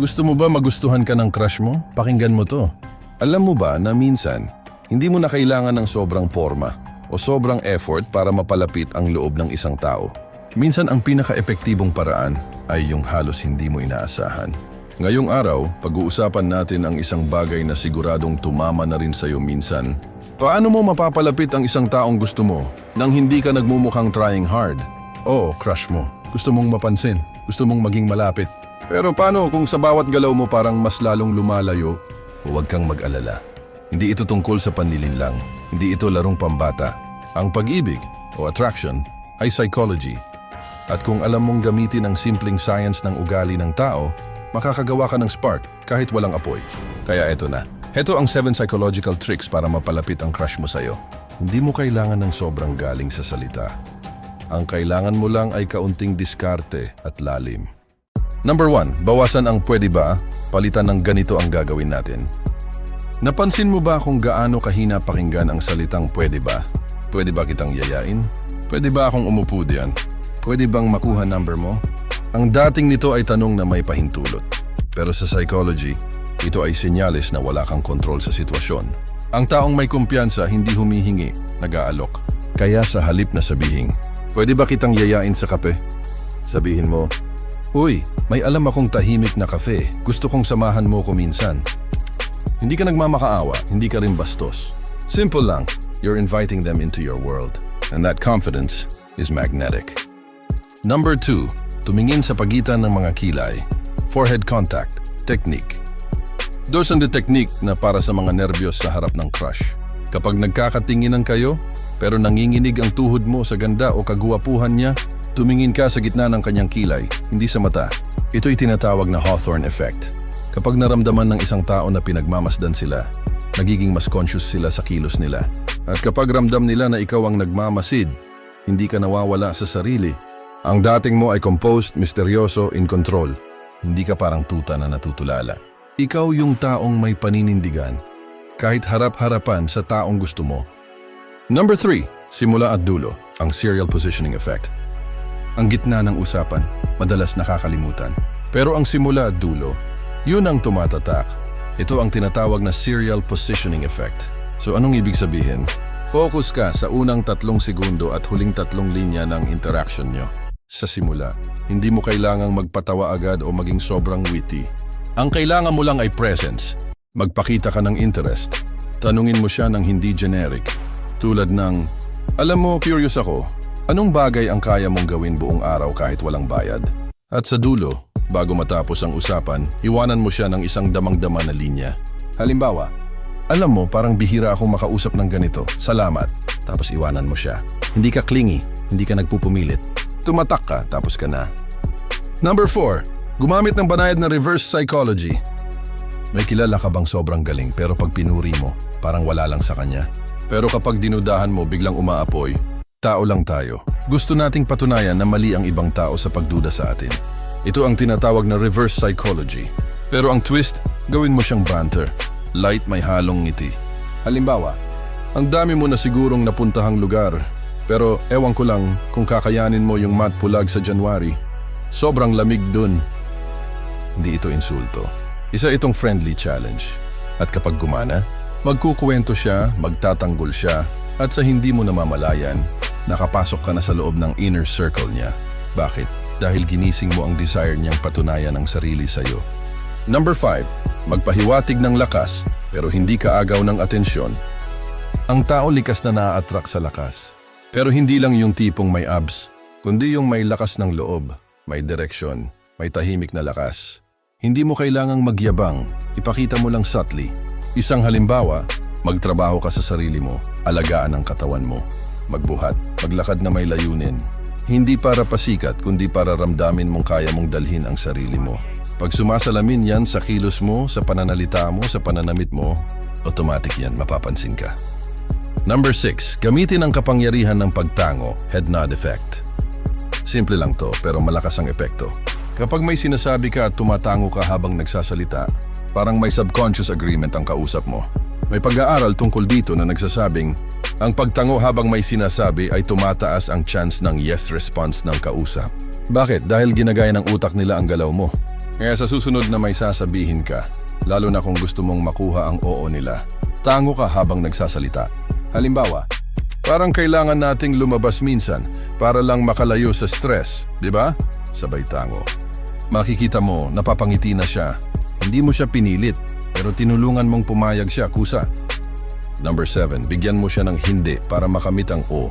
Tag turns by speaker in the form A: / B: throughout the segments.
A: Gusto mo ba magustuhan ka ng crush mo? Pakinggan mo to. Alam mo ba na minsan, hindi mo na kailangan ng sobrang forma o sobrang effort para mapalapit ang loob ng isang tao. Minsan ang pinaka-epektibong paraan ay yung halos hindi mo inaasahan. Ngayong araw, pag-uusapan natin ang isang bagay na siguradong tumama na rin sa'yo minsan. Paano mo mapapalapit ang isang taong gusto mo nang hindi ka nagmumukhang trying hard? O crush mo. Gusto mong mapansin. Gusto mong maging malapit. Pero paano kung sa bawat galaw mo parang mas lalong lumalayo? Huwag kang mag-alala. Hindi ito tungkol sa panlilin lang. Hindi ito larong pambata. Ang pag-ibig o attraction ay psychology. At kung alam mong gamitin ang simpleng science ng ugali ng tao, makakagawa ka ng spark kahit walang apoy. Kaya eto na. Heto ang 7 psychological tricks para mapalapit ang crush mo sa'yo. Hindi mo kailangan ng sobrang galing sa salita. Ang kailangan mo lang ay kaunting diskarte at lalim. Number 1, bawasan ang pwede ba, palitan ng ganito ang gagawin natin. Napansin mo ba kung gaano kahina pakinggan ang salitang pwede ba? Pwede ba kitang yayain? Pwede ba akong umupo diyan? Pwede bang makuha number mo? Ang dating nito ay tanong na may pahintulot. Pero sa psychology, ito ay senyales na wala kang kontrol sa sitwasyon. Ang taong may kumpiyansa hindi humihingi, nag-aalok. Kaya sa halip na sabihin, pwede ba kitang yayain sa kape? Sabihin mo, Uy, may alam akong tahimik na kafe. Gusto kong samahan mo ko minsan. Hindi ka nagmamakaawa, hindi ka rin bastos. Simple lang, you're inviting them into your world. And that confidence is magnetic. Number 2, tumingin sa pagitan ng mga kilay. Forehead contact, technique. Dos ang the technique na para sa mga nerbiyos sa harap ng crush. Kapag nagkakatinginan kayo, pero nanginginig ang tuhod mo sa ganda o kaguwapuhan niya, tumingin ka sa gitna ng kanyang kilay, hindi sa mata. Ito'y tinatawag na Hawthorne effect. Kapag naramdaman ng isang tao na pinagmamasdan sila, nagiging mas conscious sila sa kilos nila. At kapag ramdam nila na ikaw ang nagmamasid, hindi ka nawawala sa sarili. Ang dating mo ay composed, misteryoso, in control. Hindi ka parang tuta na natutulala. Ikaw yung taong may paninindigan, kahit harap-harapan sa taong gusto mo. Number 3, simula at dulo, ang serial positioning effect. Ang gitna ng usapan, madalas nakakalimutan. Pero ang simula at dulo, yun ang tumatatak. Ito ang tinatawag na serial positioning effect. So anong ibig sabihin? Focus ka sa unang tatlong segundo at huling tatlong linya ng interaction nyo. Sa simula, hindi mo kailangang magpatawa agad o maging sobrang witty. Ang kailangan mo lang ay presence. Magpakita ka ng interest. Tanungin mo siya ng hindi generic. Tulad ng, alam mo, curious ako, anong bagay ang kaya mong gawin buong araw kahit walang bayad? At sa dulo, bago matapos ang usapan, iwanan mo siya ng isang damang-dama na linya. Halimbawa, alam mo, parang bihira akong makausap ng ganito. Salamat. Tapos iwanan mo siya. Hindi ka clingy, hindi ka nagpupumilit. Tumatak ka, tapos ka na. Number 4. Gumamit ng banayad na reverse psychology. May kilala ka bang sobrang galing pero pag pinuri mo, parang wala lang sa kanya. Pero kapag dinudahan mo biglang umaapoy, tao lang tayo. Gusto nating patunayan na mali ang ibang tao sa pagduda sa atin. Ito ang tinatawag na reverse psychology. Pero ang twist, gawin mo siyang banter. Light may halong ngiti. Halimbawa, ang dami mo na sigurong napuntahang lugar, pero ewan ko lang kung kakayanin mo yung mat pulag sa January. Sobrang lamig dun. Hindi ito insulto. Isa itong friendly challenge. At kapag gumana, magkukuwento siya, magtatanggol siya, at sa hindi mo namamalayan, nakapasok ka na sa loob ng inner circle niya. Bakit? Dahil ginising mo ang desire niyang patunayan ang sarili sa'yo. Number 5. Magpahiwatig ng lakas pero hindi ka agaw ng atensyon. Ang tao likas na naa-attract sa lakas. Pero hindi lang yung tipong may abs, kundi yung may lakas ng loob, may direksyon, may tahimik na lakas. Hindi mo kailangang magyabang, ipakita mo lang subtly. Isang halimbawa, magtrabaho ka sa sarili mo, alagaan ang katawan mo, magbuhat, maglakad na may layunin. Hindi para pasikat, kundi para ramdamin mong kaya mong dalhin ang sarili mo. Pag sumasalamin yan sa kilos mo, sa pananalita mo, sa pananamit mo, automatic yan, mapapansin ka. Number 6. Gamitin ang kapangyarihan ng pagtango, head nod effect. Simple lang to, pero malakas ang epekto. Kapag may sinasabi ka at tumatango ka habang nagsasalita, parang may subconscious agreement ang kausap mo. May pag-aaral tungkol dito na nagsasabing, ang pagtango habang may sinasabi ay tumataas ang chance ng yes response ng kausap. Bakit? Dahil ginagaya ng utak nila ang galaw mo. Kaya sa susunod na may sasabihin ka, lalo na kung gusto mong makuha ang oo nila, tango ka habang nagsasalita. Halimbawa, parang kailangan nating lumabas minsan para lang makalayo sa stress, di ba? Sabay tango. Makikita mo, napapangiti na siya. Hindi mo siya pinilit, pero tinulungan mong pumayag siya kusa. Number 7, bigyan mo siya ng hindi para makamit ang O.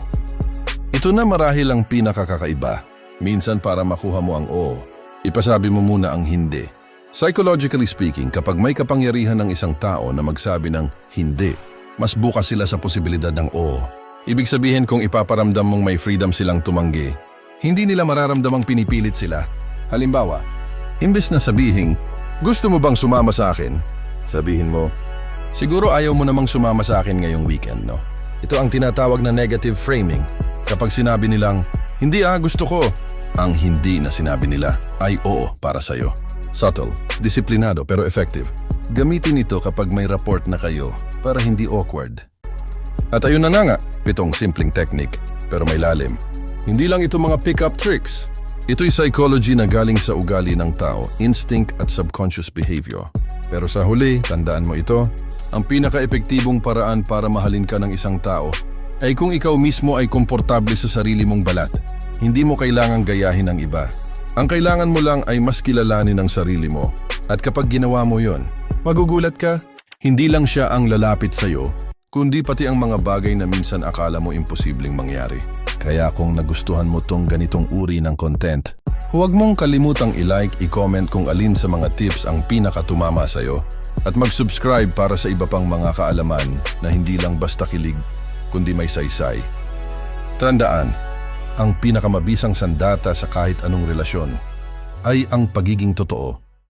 A: Ito na marahil ang pinakakakaiba. Minsan para makuha mo ang O, ipasabi mo muna ang hindi. Psychologically speaking, kapag may kapangyarihan ng isang tao na magsabi ng hindi, mas bukas sila sa posibilidad ng O. Ibig sabihin kung ipaparamdam mong may freedom silang tumanggi, hindi nila mararamdamang pinipilit sila. Halimbawa, imbes na sabihin, gusto mo bang sumama sa akin? Sabihin mo, siguro ayaw mo namang sumama sa akin ngayong weekend, no? Ito ang tinatawag na negative framing. Kapag sinabi nilang, hindi ah, gusto ko. Ang hindi na sinabi nila ay oo para sa'yo. Subtle, disiplinado pero effective. Gamitin ito kapag may report na kayo para hindi awkward. At ayun na nga nga, pitong simpleng technique pero may lalim. Hindi lang ito mga pick-up tricks. Ito'y psychology na galing sa ugali ng tao, instinct at subconscious behavior. Pero sa huli, tandaan mo ito, ang pinaka-epektibong paraan para mahalin ka ng isang tao ay kung ikaw mismo ay komportable sa sarili mong balat. Hindi mo kailangang gayahin ang iba. Ang kailangan mo lang ay mas kilalanin ang sarili mo. At kapag ginawa mo yon, magugulat ka. Hindi lang siya ang lalapit sa'yo, kundi pati ang mga bagay na minsan akala mo imposibleng mangyari. Kaya kung nagustuhan mo tong ganitong uri ng content, huwag mong kalimutang i-like, i-comment kung alin sa mga tips ang pinakatumama sa'yo at mag-subscribe para sa iba pang mga kaalaman na hindi lang basta kilig, kundi may saysay. Tandaan, ang pinakamabisang sandata sa kahit anong relasyon ay ang pagiging totoo